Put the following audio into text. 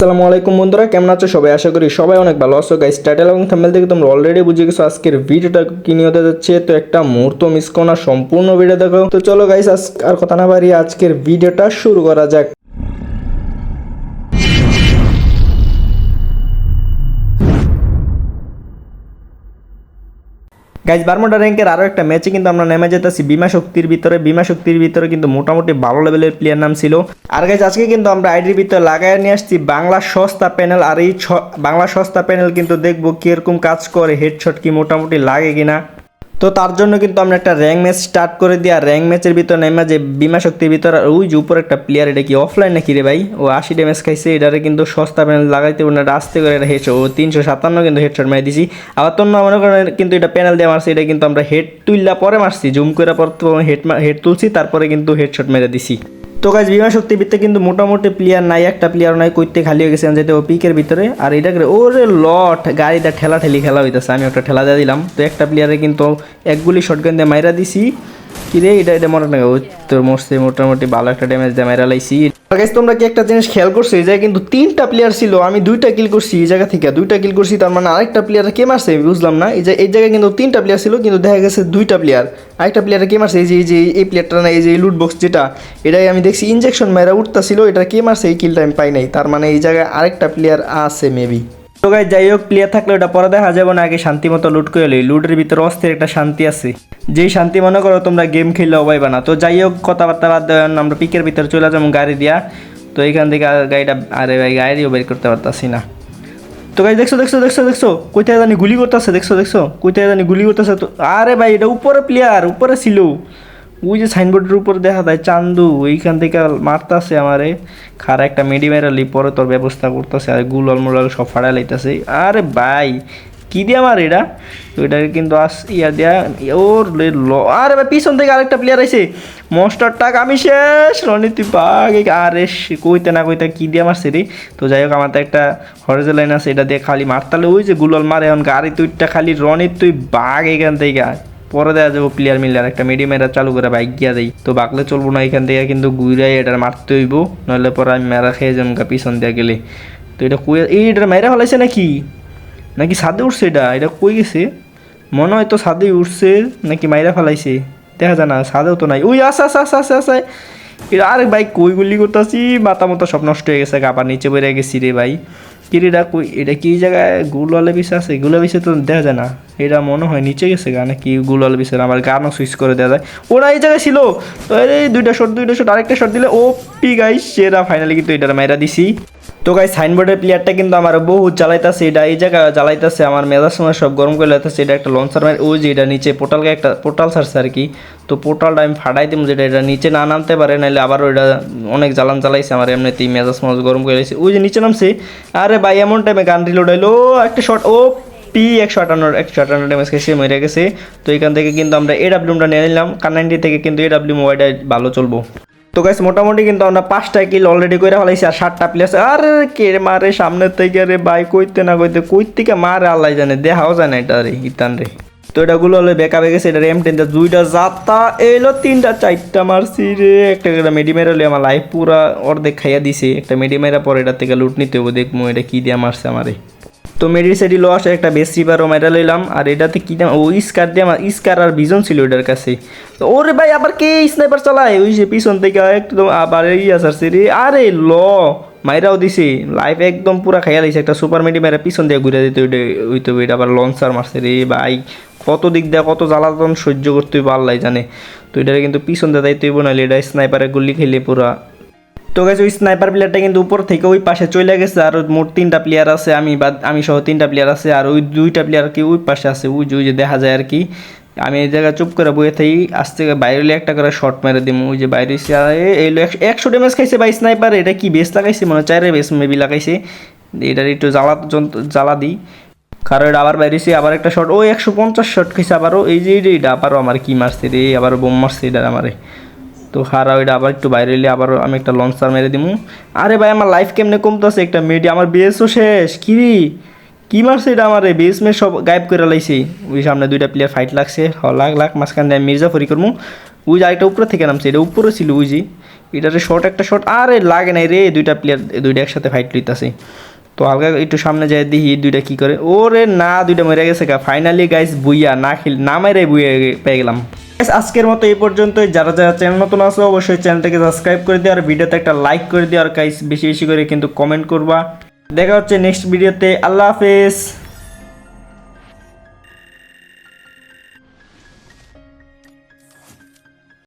আসসালামু আলাইকুম বন্ধুরা, কেমন আছো? সবাই আশা করি সবাই অনেক ভালো আছো। গাইস টাইটেল এবং থাম্বনেল থেকে তোমরা অলরেডি বুঝে গেছো আজকের ভিডিওটা কি নিয়ে হতে যাচ্ছে। তো একটা মুহূর্ত মিস করো না, সম্পূর্ণ ভিডিও দেখো। তো চলো গাইস আর কথা না বাড়িয়ে আজকের ভিডিওটা শুরু করা যাক। গাইজ বারমোডা র্যাঙ্কের আরও একটা ম্যাচে কিন্তু আমরা নেমে যেতেছি। বিমা শক্তির ভিতরে। বিমা শক্তির ভিতরে কিন্তু মোটামুটি ভালো লেভেলের প্লেয়ার নাম ছিল। আর গাইজ আজকে কিন্তু আমরা আইডির ভিতরে লাগাই নিয়ে আসছি বাংলা সস্তা প্যানেল আর এই বাংলা সস্তা প্যানেল কিন্তু দেখব কীরকম কাজ করে হেডশট কি মোটামুটি লাগে কিনা। তো তার জন্য কিন্তু আমরা একটা র্যাঙ্ক ম্যাচ স্টার্ট করে দিই, আর র্যাঙ্ক ম্যাচের ভিতর নেমা যে বিমা শক্তির ভিতর ওই যে উপর একটা প্লেয়ার এটা কি অফলাইন নাকি রে ভাই? ও আশি ড্যামেজ খাইছে, এটারে কিন্তু সস্তা প্যানেল লাগাইতে না এটা আস্তে করে এটা হেডশট ও তিনশো সাতান্ন কিন্তু হেডশট মারি দিছি। আবার তো মনে করেন কিন্তু এটা প্যানেল দিয়ে মারছি, এটা কিন্তু আমরা হেড তুললা পরে মারছি জুম করে পর হেড হেড তুলছি, তারপরে কিন্তু হেডশট মেরে দিছি। তো কাজ বিমা শক্তি ভিত্তে কিন্তু মোটামুটি প্লেয়ার নাই, একটা প্লেয়ার নাই, কইতে খালি হয়ে গেছে যেতে ও পিকের ভিতরে। আর এটা করে, ওরে লট, গাড়িটা ঠেলা ঠেলি খেলা হইতেছে, আমি একটা ঠেলা দিয়ে দিলাম। তো একটা প্লেয়ারে কিন্তু একগুলি শটগান দিয়ে মাইরা দিছি। কি রে, এটা এটা মনে না তোর মরছে, মোটামুটি ভালো একটা ড্যামেজ দিয়ে মাইরা লাইছি। গাইস তোমরা কি একটা জিনিস খেয়াল করছ? এই জায়গায় কিন্তু তিনটা প্লেয়ার ছিল, আমি দুইটা কিল করছি এই জায়গা থেকে। দুইটা কিল করছি, তার মানে আরেকটা প্লেয়ার কে মারছে বুঝলাম না। এই যে, এই জায়গায় কিন্তু তিনটা প্লেয়ার ছিল, কিন্তু দেখা গেছে দুইটা প্লেয়ার আরেকটা প্লেয়ার কে মারছে, এই যে এই যে, এই প্লেয়ারটা না, এই যে লুট বক্স যেটা, এটাই আমি দেখছি ইনজেকশন মেরা উঠতা ছিল এটা কে মারছে, এই কিলটা আমি পাই নাই। তার মানে এই জায়গায় আরেকটা প্লেয়ার আছে মেবি তো গাই যাই হোক প্লেয়ার থাকলে ওটা পরে দেখা যাবে না, আগে শান্তি মতো লুট করে লুটের ভিতরে অস্থির একটা শান্তি আছে। যেই শান্তি মনে করো তোমরা গেম খেললেও পাইবা না। তো যাই হোক, কথাবার্তা বাদ আমরা পিকের ভিতরে চলে যাব গাড়ি দিয়া। তো এইখান থেকে গাড়িটা, আরে ভাই, গাড়িও বের করতে পারতাছি না। তো গাই দেখছ দেখছ দেখছ দেখছ? কোথায় জানি গুলি করতেছে, দেখছ দেখছ? কোথায় জানি গুলি করতেছে তো আরে ভাই, এটা উপরে প্লেয়ার উপরে ছিল। ওই যে সাইনবোর্ডের উপর দেখা যায় চান্দু ওইখান থেকে মারতাছে আমারে। খারা একটা মেডি মেরালি পরে তোর ব্যবস্থা করতেছে, আর গুলল মুলাল সব ফাড়া লাইতেছে। আরে ভাই কি দিয়ে আমার এটা? তো এটাকে কিন্তু আস, ইয়া দেয়া, ওর লে আরে পিছন থেকে আরেকটা প্লেয়ার আছে মস্টার টাক, আমি শেষ রনিতি বাঘ আরে কইতে না কইতে কি দিয়ে মারছে রে? তো যাই হোক, আমার তো একটা হরজে লাইন আছে, এটা দিয়ে খালি মারতালে ওই যে গুলল মারে এখন, গাড়ি তুইটা খালি রনিত তুই বাঘ এখান থেকে পরে দেওয়া যাব প্লেয়ার মিলে আর একটা মেডি মেরা চালু করে বাইক গিয়া দেই। তো বাকলে চলবো না, এখান থেকে কিন্তু ঘুরাই এটার মারতে হইব। নইলে পরে আমি মেরা খেয়ে যাব পিছন দিয়ে গেলে। তো এটা কই এই এটার মেরা ফেলাইছে নাকি? নাকি ছাদে উঠছে এটা? এটা কই গেছে? মনে হয় তো ছাদে উঠছে, নাকি মাইরা ফেলাইছে। দেখা যায় না, ছাদেও তো নাই। ওই আসা আসা আসা আসা আসা এটা আরে ভাই কই গুলি করতেছি? মাথা মতো সব নষ্ট হয়ে গেছে গাবার নিচে বেড়ে গেছি রে ভাই। কিরিটা কই এটা কি জায়গায় গুলওয়ালে বিষয় আছে? গুলা বিষয় তো দেখা যায় না। এটা মনে হয় নিচে গেছে গা, নাকি গুলওয়ালে বিষয় আমার গানও সুইচ করে দেওয়া যায়। ওরা এই জায়গায় ছিল। তো এই দুইটা শট দুইটা শট আরেকটা শট দিলে, ও পি, গাইস সেরা ফাইনালি কিন্তু এটা মাইরা দিছি। তো গাই সাইনবোর্ডের প্লেয়ারটা কিন্তু আমার বহু জ্বালাইতেছে, এটা এই জায়গায় জ্বালাইতেছে, আমার মেজাজ সময় সব গরম করে লাইতেছে, এটা একটা লঞ্চার মার ওই যে এটা নিচে পোর্টালকে একটা পোর্টাল ছাড়ছে আর কি। তো পোর্টালটা আমি ফাটাই দিব যেটা এটা নিচে না নামতে পারে নাহলে আবার ওইটা অনেক জ্বালান জ্বালাইছে, আমার এমনিতেই মেজাজ মাজ গরম করে লাইছে। ওই যে নিচে নামছে, আরে ভাই, এমন টাইমে গান রিলোড হইল একটা শট ও পি একশো আটান্ন একশো আটান্ন ড্যামেজ খেয়েছে, মেরে গেছে। তো এখান থেকে কিন্তু আমরা এ ডাব্লিউটা নিয়ে নিলাম কানাইনটি থেকে কিন্তু এ ডাব্লিউ মোবাইলটা ভালো চলবো। তো গাইস মোটামুটি কিন্তু আমরা পাঁচটা কিল অলরেডি করে ফেলাইছি আর সাতটা প্লেস আর কে মারে সামনের থেকে রে ভাই, কইতে না কইতে কই থেকে মারে আল্লাহ জানে, দেখাও যায় না এটা রে, ইতান রে। তো এটা গুলো হলে বেকা গেছে, এটা এম টেনটা দুইটা যাত্রা এলো তিনটা, চারটা মারছি রে। একটা একটা মেডি মেরা হলে আমার লাইফ পুরা অর্ধেক খাইয়া দিছে, একটা মেডি মেরা পরে এটা থেকে লুট নিতে হবে দেখব এটা কি দিয়ে মারছে আমারে। তো মেডি সেডি লো আসে, একটা বেস রিপারও মেরা লইলাম। আর এটাতে কি দাম ও স্কার দিয়ে আমার স্কার আর ভিজন ছিল ওটার কাছে। তো ওরে ভাই, আবার কে স্নাইপার চালায়? ওই যে পিছন থেকে একদম আবার এই আসারছে রে আরে ল, মাইরাও দিছে। লাইফ একদম পুরা খাইয়া দিছে। একটা সুপার মেডি মেরা পিছন দিয়ে ঘুরে দিতে ওইটা ওইতে ওইটা আবার লঞ্চার মারছে রে ভাই। কত দিক দিয়ে কত জ্বালাতন সহ্য করতে আল্লাহ জানে। তো এটারে কিন্তু পিছন দিয়ে দায়িত্ব হইব, নাহলে এটা স্নাইপারে গুলি খেলে পুরা। তো গেছে ওই স্নাইপার প্লেয়ারটা কিন্তু উপর থেকে ওই পাশে চলে গেছে, আর মোট তিনটা প্লেয়ার আছে, আমি বাদ, আমি সহ তিনটা প্লেয়ার আছে, আর ওই দুইটা প্লেয়ার কি ওই পাশে আছে, ওই যে ওই যে দেখা যায় আর কি। আমি এই জায়গায় চুপ করে বয়ে থাকি, আজ থেকে বাইরে একটা করে শর্ট মেরে দিম, ওই যে বাইরে এই একশো- ড্যামেজ খাইছে ভাই স্নাইপার এটা কি বেস লাগাইছে? মনে হয় চারে বেস মেবি লাগাইছে। এটার একটু জ্বালা জ্বালা দিই। কারণ এটা আবার বাইরেছি আবার একটা শট ও একশো পঞ্চাশ শট খাইছে আবারও, এই যে এটা আবারও আমার কি মারছে রে আবার বোম মারছে এটা আমারে। তো হারা, ওইটা আবার একটু বাইরে এলে আবার আমি একটা লঞ্চার মেরে দিমু। আরে ভাই, আমার লাইফ কেমনে কমতেছে? একটা মেডি আমার বেসও শেষ। কি রে? কি মারছে এটা আমার বেস মে সব গায়েব করে লাইছে। ওই সামনে দুইটা প্লেয়ার ফাইট লাগছে। হ লাখ লাখ মাঝখান দিয়ে মির্জাফরি করমু। ওই যে আরেকটা উপরে থেকে নামছে, এটা উপরে ছিল ওই যে। এটারে শর্ট একটা শর্ট আরে লাগে নাই রে। দুইটা প্লেয়ার দুইটা একসাথে ফাইট লইতাছে। তো হালকা একটু সামনে যাই দেখি দুইটা কি করে। ওরে না, দুইটা মরে গেছে গা। ফাইনালি গাইস বুইয়া, না খেল, না মেরে বুইয়া পেয়ে গেলাম। আজকের মতো এই পর্যন্তই। যারা যারা চ্যানেল নতুন আছে, অবশ্যই চ্যানেলটাকে সাবস্ক্রাইব করে দিও, আর ভিডিওতে একটা লাইক করে দিও। আর কাইস বেশি বেশি করে কিন্তু কমেন্ট করবা। দেখা হচ্ছে নেক্সট ভিডিওতে আল্লাহ হাফেজ।